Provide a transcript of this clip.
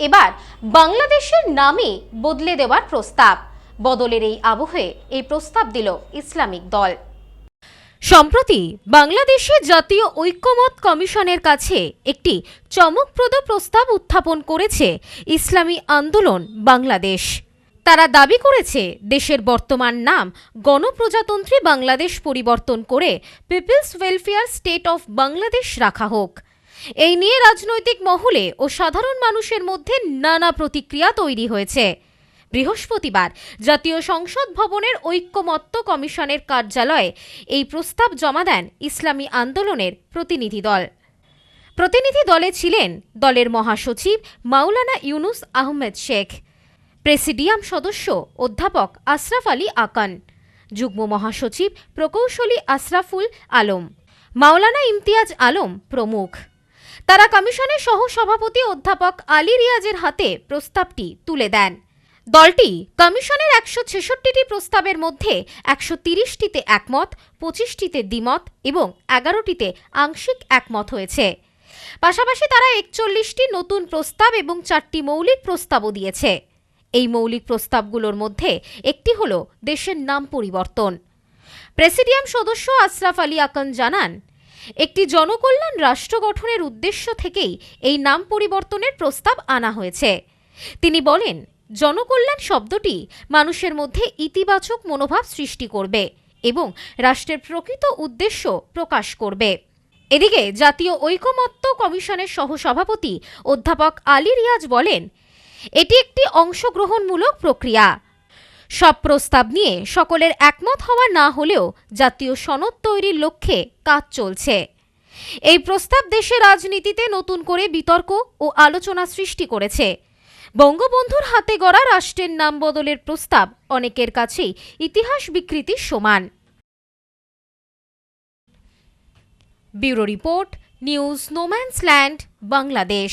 এবার বাংলাদেশের নামে বদলে দেওয়ার প্রস্তাব। বদলের এই আবহে এই প্রস্তাব দিল ইসলামিক দল। সম্প্রতি বাংলাদেশে জাতীয় ঐক্যমত কমিশনের কাছে একটি চমকপ্রদ প্রস্তাব উত্থাপন করেছে ইসলামী আন্দোলন বাংলাদেশ। তারা দাবি করেছে দেশের বর্তমান নাম গণপ্রজাতন্ত্রী বাংলাদেশ পরিবর্তন করে people's welfare state of Bangladesh রাখা হোক। এই নিয়ে রাজনৈতিক মহলে ও সাধারণ মানুষের মধ্যে নানা প্রতিক্রিয়া তৈরি হয়েছে। বৃহস্পতিবার জাতীয় সংসদ ভবনের ঐক্যমত্য কমিশনের কার্যালয়ে এই প্রস্তাব জমা দেন ইসলামী আন্দোলনের প্রতিনিধি দল। প্রতিনিধি দলে ছিলেন দলের মহাসচিব মাওলানা ইউনুস আহমেদ শেখ, প্রেসিডিয়াম সদস্য অধ্যাপক আশরাফ আলী আকান, যুগ্ম মহাসচিব প্রকৌশলী আশরাফুল আলম, মাওলানা ইমতিয়াজ আলম প্রমুখ। তারা কমিশনের সহ সভাপতি অধ্যাপক আলী রিয়াজের হাতে প্রস্তাবটি তুলে দেন। দলটি কমিশনের একশো ছেষট্টিটি প্রস্তাবের মধ্যে একশো তিরিশটিতে একমত, পঁচিশটিতে দ্বিমত এবং এগারোটিতে আংশিক একমত হয়েছে। পাশাপাশি তারা একচল্লিশটি নতুন প্রস্তাব এবং চারটি মৌলিক প্রস্তাবও দিয়েছে। এই মৌলিক প্রস্তাবগুলোর মধ্যে একটি হল দেশের নাম পরিবর্তন। প্রেসিডিয়াম সদস্য আশরাফ আলী আকান জানান একটি জনকল্যাণ রাষ্ট্র গঠনের উদ্দেশ্য থেকেই এই নাম পরিবর্তনের প্রস্তাব আনা হয়েছে। তিনি বলেন, জনকল্যাণ শব্দটি মানুষের মধ্যে ইতিবাচক মনোভাব সৃষ্টি করবে এবং রাষ্ট্রের প্রকৃত উদ্দেশ্য প্রকাশ করবে। এদিকে জাতীয় ঐকমত্য কমিশনের সহসভাপতি অধ্যাপক আলী রিয়াজ বলেন, এটি একটি অংশগ্রহণমূলক প্রক্রিয়া। সব প্রস্তাব নিয়ে সকলের একমত হওয়া না হলেও জাতীয় সনদ তৈরির লক্ষ্যে কাজ চলছে। এই প্রস্তাব দেশের রাজনীতিতে নতুন করে বিতর্ক ও আলোচনা সৃষ্টি করেছে। বঙ্গবন্ধুর হাতে গড়া রাষ্ট্রের নাম বদলের প্রস্তাব অনেকের কাছেই ইতিহাস বিকৃতির সমান। Bureau report, news no man's land Bangladesh.